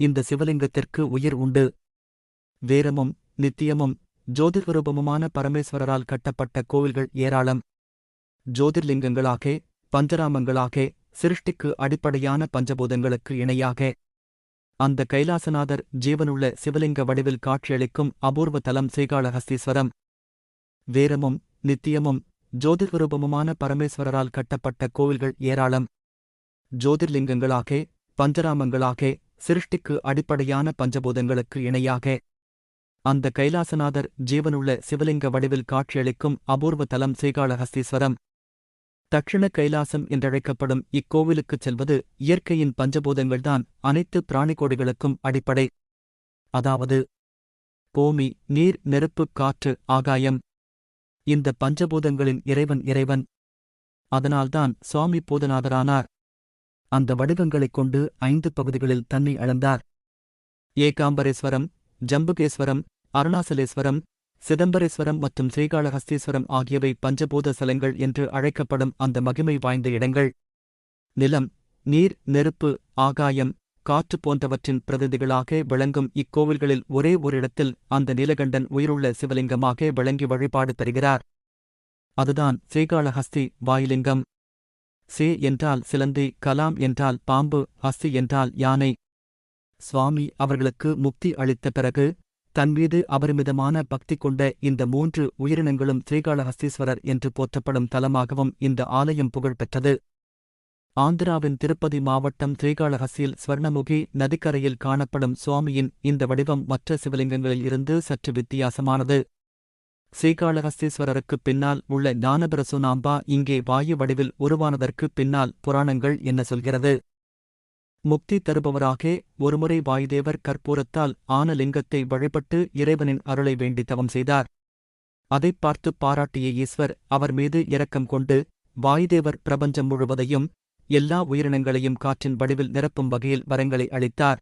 இந்த சிவலிங்கத்திற்கு உயிர் உண்டு. வேரமும் நித்தியமும் ஜோதிர்வரூபமுமான பரமேஸ்வரரால் கட்டப்பட்ட கோவில்கள் ஏராளம். ஜோதிர்லிங்கங்களாக பஞ்சராமங்களாக சிருஷ்டிக்கு அடிப்படையான பஞ்சபூதங்களுக்கு இணையாக. அந்த கைலாசநாதர் ஜீவனுள்ள சிவலிங்க வடிவில் காட்சியளிக்கும் அபூர்வ தலம் ஸ்ரீகாளஹஸ்தீஸ்வரம் வேரமும் நித்தியமும் ஜோதிர்வரூபமுமான பரமேஸ்வரரால் கட்டப்பட்ட கோவில்கள் ஏராளம். ஜோதிர்லிங்கங்களாக பஞ்சராமங்களாக சிருஷ்டிக்கு அடிப்படையான பஞ்சபூதங்களுக்கு இணையாக அந்த கைலாசநாதர் ஜீவனுள்ள சிவலிங்க வடிவில் காட்சியளிக்கும் அபூர்வ தலம் ஸ்ரீகாளஹஸ்தீஸ்வரம் தட்சிண கைலாசம் என்றழைக்கப்படும் இக்கோவிலுக்குச் செல்வது இயற்கையின் பஞ்சபூதங்கள்தான் அனைத்து பிராணிக்கோடிகளுக்கும் அடிப்படை. அதாவது பூமி நீர் நெருப்பு காற்று ஆகாயம். இந்த பஞ்சபூதங்களின் இறைவன் இறைவன். அதனால்தான் சுவாமி பூதநாதரானார். அந்த வடிவங்களைக் கொண்டு ஐந்து பகுதிகளில் தன்னை அளந்தார். ஏகாம்பரேஸ்வரம் ஜம்புகேஸ்வரம் அருணாசலேஸ்வரம் சிதம்பரேஸ்வரம் மற்றும் ஸ்ரீகாளஹஸ்தீஸ்வரம் ஆகியவை பஞ்சபூத சலங்கள் என்று அழைக்கப்படும் அந்த மகிமை வாய்ந்த இடங்கள். நிலம் நீர் நெருப்பு ஆகாயம் காற்று போன்றவற்றின் பிரதிநிதிகளாக விளங்கும் இக்கோவில்களில் ஒரே ஒரு இடத்தில் அந்த நீலகண்டன் உயிருள்ள சிவலிங்கமாக விளங்கி வழிபாடு பெறுகிறார் அதுதான் ஸ்ரீகாளஹஸ்தி வாயிலிங்கம். சே என்றால் சிலந்தி கலாம் என்றால் பாம்பு ஹஸ்தி என்றால் யானை. சுவாமி அவர்களுக்கு முக்தி அளித்த பிறகு தன்மீது அபரிமிதமான பக்தி கொண்ட இந்த மூன்று உயிரினங்களும் ஸ்ரீகாளஹஸ்தீஸ்வரர் என்று போற்றப்படும் தலமாகவும் இந்த ஆலயம் புகழ்பெற்றது. ஆந்திராவின் திருப்பதி மாவட்டம் ஸ்ரீகாளஹஸ்தியில் ஸ்வர்ணமுகி நதிக்கரையில் காணப்படும் சுவாமியின் இந்த வடிவம் மற்ற சிவலிங்கங்களில் இருந்து சற்று வித்தியாசமானது. ஸ்ரீகாளஹஸ்தீஸ்வரருக்குப் பின்னால் உள்ள ஞானபிரசுனாம்பா இங்கே வாயு வடிவில் உருவானதற்குப் பின்னால் புராணங்கள் என்ன சொல்கிறது? முக்தி தருபவராக ஒருமுறை வாயுதேவர் கற்பூரத்தால் ஆன லிங்கத்தை வழிபட்டு இறைவனின் அருளை வேண்டி தவம் செய்தார். அதைப் பார்த்துப் பாராட்டிய ஈஸ்வர் அவர் மீது இரக்கம் கொண்டு வாயுதேவர் பிரபஞ்சம் முழுவதையும் எல்லா உயிரினங்களையும் காற்றின் வடிவில் நிரப்பும் வகையில் வரங்களை அளித்தார்.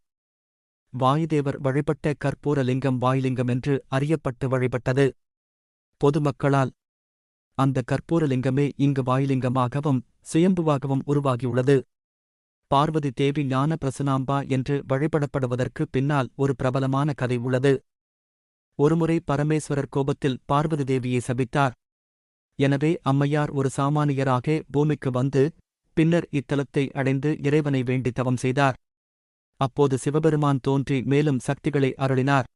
வாயுதேவர் வழிபட்ட கற்பூர லிங்கம் வாயுலிங்கம் என்று அறியப்பட்டு வழிபட்டது. பொதுமக்களால். அந்த கற்பூரலிங்கமே இங்கு வாயிலிங்கமாகவும் சுயம்புவாகவும் உருவாகியுள்ளது. பார்வதி தேவி ஞான பிரசனாம்பா என்று வழிபடப்படுவதற்கு பின்னால் ஒரு பிரபலமான கதை உள்ளது. ஒருமுறை பரமேஸ்வரர் கோபத்தில் பார்வதி தேவியை சபித்தார். எனவே அம்மையார் ஒரு சாமானியராக பூமிக்கு வந்து பின்னர் இத்தலத்தை அடைந்து இறைவனை வேண்டி தவம் செய்தார். அப்போது சிவபெருமான் தோன்றி மேலும் சக்திகளை அருளினார்.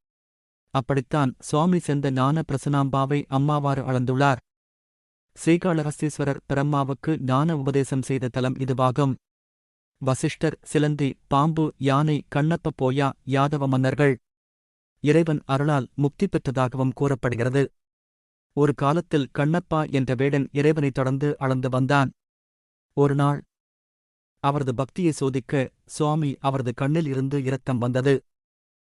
அப்படித்தான் சுவாமி செந்த ஞான பிரசனாம்பாவை அம்மாவாறு அளந்துள்ளார். ஸ்ரீகாளஹஸ்தீஸ்வரர் பிரம்மாவுக்கு ஞான உபதேசம் செய்த தலம் இதுவாகும். வசிஷ்டர் சிலந்தி பாம்பு யானை கண்ணப்ப போயா யாதவ மன்னர்கள். இறைவன் அருளால் முக்தி பெற்றதாகவும் கூறப்படுகிறது. ஒரு காலத்தில் கண்ணப்பா என்ற வேடன் இறைவனைத் தொடர்ந்து அளந்து வந்தான். ஒருநாள் அவரது பக்தியை சோதிக்க சுவாமி அவரது கண்ணில் இருந்து இரத்தம் வந்தது.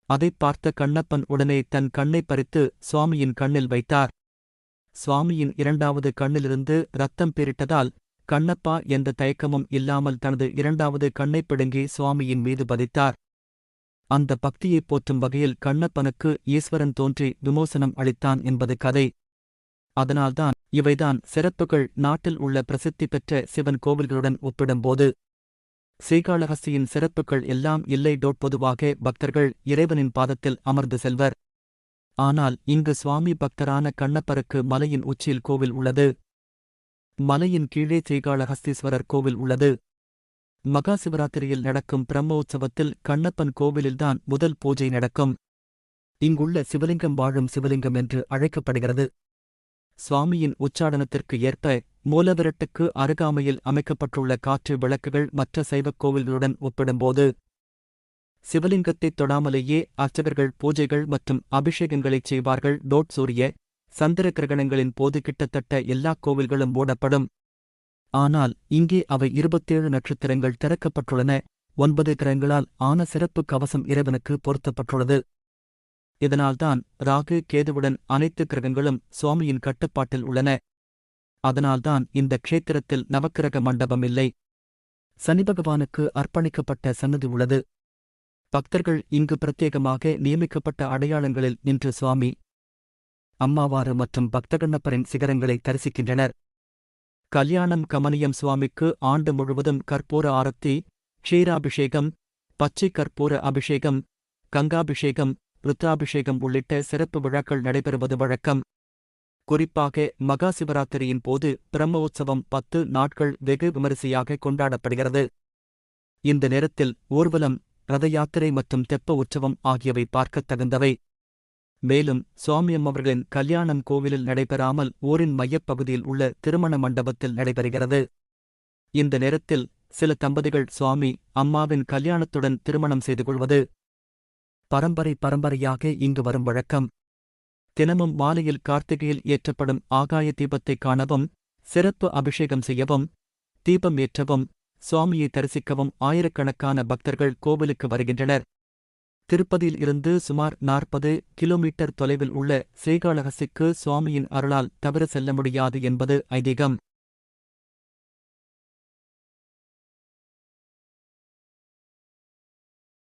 அதைப் பார்த்த கண்ணப்பன் உடனே தன் கண்ணைப் பறித்து சுவாமியின் கண்ணில் வைத்தார். சுவாமியின் இரண்டாவது கண்ணிலிருந்து ரத்தம் பேரிட்டதால் கண்ணப்பா எந்த தயக்கமும் இல்லாமல் தனது இரண்டாவது கண்ணைப் பிடுங்கி சுவாமியின் மீது பதித்தார். அந்த பக்தியைப் போற்றும் வகையில் கண்ணப்பனுக்கு ஈஸ்வரன் தோன்றி விமோசனம் அளித்தான் என்பது கதை. அதனால்தான் இவைதான் சிறப்புகள் நாட்டில் உள்ள பிரசித்தி பெற்ற சிவன் கோவில்களுடன் ஒப்பிடும்போது ஸ்ரீகாளஹஸ்தியின் சிறப்புகள் எல்லாம் இல்லை. டோட் பொதுவாக பக்தர்கள் இறைவனின் பாதத்தில் அமர்ந்து செல்வர். ஆனால் இங்கு சுவாமி பக்தரான கண்ணப்பருக்கு மலையின் உச்சியில் கோவில் உள்ளது. மலையின் கீழே ஸ்ரீகாளஹஸ்தீஸ்வரர் கோவில் உள்ளது. மகா சிவராத்திரியில் நடக்கும் பிரம்மோற்சவத்தில் கண்ணப்பன் கோவிலில்தான் முதல் பூஜை நடக்கும். இங்குள்ள சிவலிங்கம் வாழும் சிவலிங்கம் என்று அழைக்கப்படுகிறது. சுவாமியின் உச்சாடனத்திற்கு ஏற்ப மூலவிரட்டுக்கு அருகாமையில் அமைக்கப்பட்டுள்ள காற்று விளக்குகள் மற்ற சைவக் கோவில்களுடன் ஒப்பிடும்போது சிவலிங்கத்தைத் தொடாமலேயே அர்ச்சகர்கள் பூஜைகள் மற்றும் அபிஷேகங்களைச் செய்வார்கள். டோட் சூரிய சந்திர கிரகணங்களின் போது கிட்டத்தட்ட எல்லா கோவில்களும் மூடப்படும். ஆனால் இங்கே அவை இருபத்தேழு நட்சத்திரங்கள் திறக்கப்பட்டுள்ளன. ஒன்பது கிரகங்களால் ஆன சிறப்பு கவசம் இறைவனுக்கு பொருத்தப்பட்டுள்ளது. இதனால்தான் ராகு கேதுவுடன் அனைத்து கிரகங்களும் சுவாமியின் கட்டுப்பாட்டில் உள்ளன. அதனால்தான் இந்த க்ஷேத்திரத்தில் நவக்கிரக மண்டபம் இல்லை. சனி பகவானுக்கு அர்ப்பணிக்கப்பட்ட சன்னதி உள்ளது. பக்தர்கள் இங்கு பிரத்யேகமாக நியமிக்கப்பட்ட அடையாளங்களில் நின்று சுவாமி அம்மாவாறு மற்றும் பக்தகண்ணப்பரின் சிகரங்களை தரிசிக்கின்றனர். கல்யாணம் கமனியம் சுவாமிக்கு ஆண்டு முழுவதும் கற்பூர ஆரத்தி க்ஷீராபிஷேகம் பச்சை கற்பூர அபிஷேகம் கங்காபிஷேகம் ருத்ராபிஷேகம் உள்ளிட்ட சிறப்பு விழாக்கள் நடைபெறுவது வழக்கம். குறிப்பாக மகா சிவராத்திரியின் போது பிரம்மோற்சவம் பத்து நாட்கள் வெகு விமரிசையாக கொண்டாடப்படுகிறது. இந்த நேரத்தில் ஊர்வலம் ரத யாத்திரை மற்றும் தெப்ப உற்சவம் ஆகியவை பார்க்கத் தகுந்தவை. மேலும் சுவாமியம் அவர்களின் கல்யாணம் கோவிலில் நடைபெறாமல் ஊரின் மையப்பகுதியில் உள்ள திருமண மண்டபத்தில் நடைபெறுகிறது. இந்த நேரத்தில் சில தம்பதிகள் சுவாமி அம்மாவின் கல்யாணத்துடன் திருமணம் செய்து கொள்வது. பரம்பரை பரம்பரையாக இங்கு வரும் வழக்கம். தினமும் மாலையில் கார்த்திகையில் ஏற்றப்படும் ஆகாய தீபத்தைக் காணவும் சிறப்பு அபிஷேகம் செய்யவும் தீபம் ஏற்றவும் சுவாமியை தரிசிக்கவும் ஆயிரக்கணக்கான பக்தர்கள் கோவிலுக்கு வருகின்றனர். திருப்பதியில் இருந்து சுமார் நாற்பது கிலோமீட்டர் தொலைவில் உள்ள ஸ்ரீகாளஹஸ்திக்கு சுவாமியின் அருளால் தவிர செல்ல முடியாது என்பது ஐதீகம்.